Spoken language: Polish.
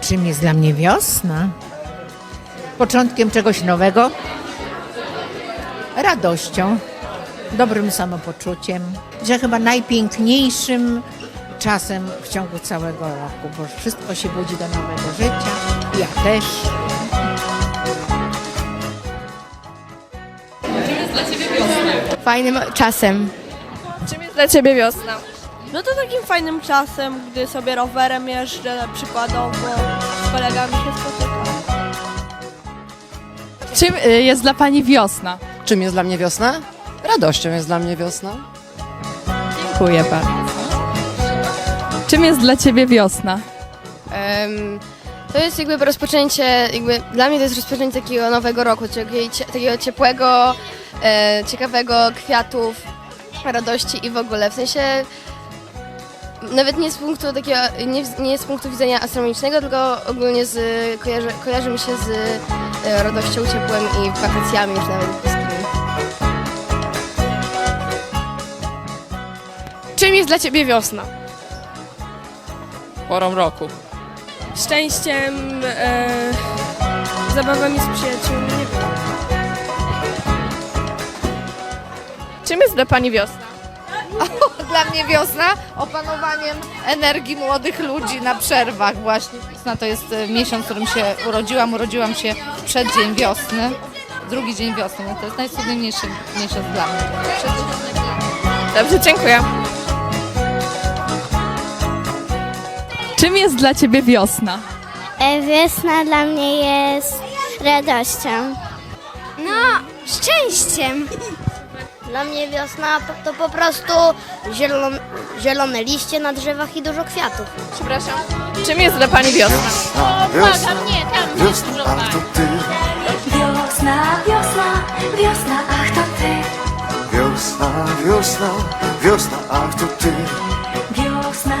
Czym jest dla mnie wiosna? Początkiem czegoś nowego, radością, dobrym samopoczuciem, że chyba najpiękniejszym czasem w ciągu całego roku, bo wszystko się budzi do nowego życia. Ja też. Fajnym czasem. Czym jest dla Ciebie wiosna? No to takim fajnym czasem, gdy sobie rowerem jeżdżę, przykładowo z kolegami się spotykam. Czym y, jest dla Pani wiosna? Czym jest dla mnie wiosna? Radością jest dla mnie wiosna. Dziękuję bardzo. Czym jest dla Ciebie wiosna? Em, to jest jakby rozpoczęcie, jakby dla mnie to jest rozpoczęcie takiego nowego roku, takiego, cie- takiego ciepłego, e, ciekawego kwiatów, radości i w ogóle. W sensie nawet nie z punktu takiego, nie, nie z punktu widzenia astronomicznego, tylko ogólnie z, kojarzy, kojarzy mi się z e, radością, ciepłem i wakacjami już nawet bliskimi. Czym jest dla Ciebie wiosna? porą roku. Szczęściem, e, zabawami z przyjaciółmi, nie wiem. Czym jest dla Pani wiosna? Dla mnie wiosna opanowaniem energii młodych ludzi na przerwach właśnie. Wiosna to jest e, miesiąc, w którym się urodziłam. Urodziłam się w przeddzień wiosny, drugi dzień wiosny. No to jest najcudowniejszy miesiąc dla mnie. Dobrze, dziękuję. Czym jest dla Ciebie wiosna? E, Wiosna dla mnie jest radością. No, szczęściem. Dla mnie wiosna to po prostu zielone, zielone liście na drzewach i dużo kwiatów. Przepraszam. Czym jest dla Pani wiosna? Wiosna, wiosna, ach to ty. Wiosna, wiosna, wiosna, ach to ty. Wiosna, wiosna, wiosna, ach to ty. Wiosna,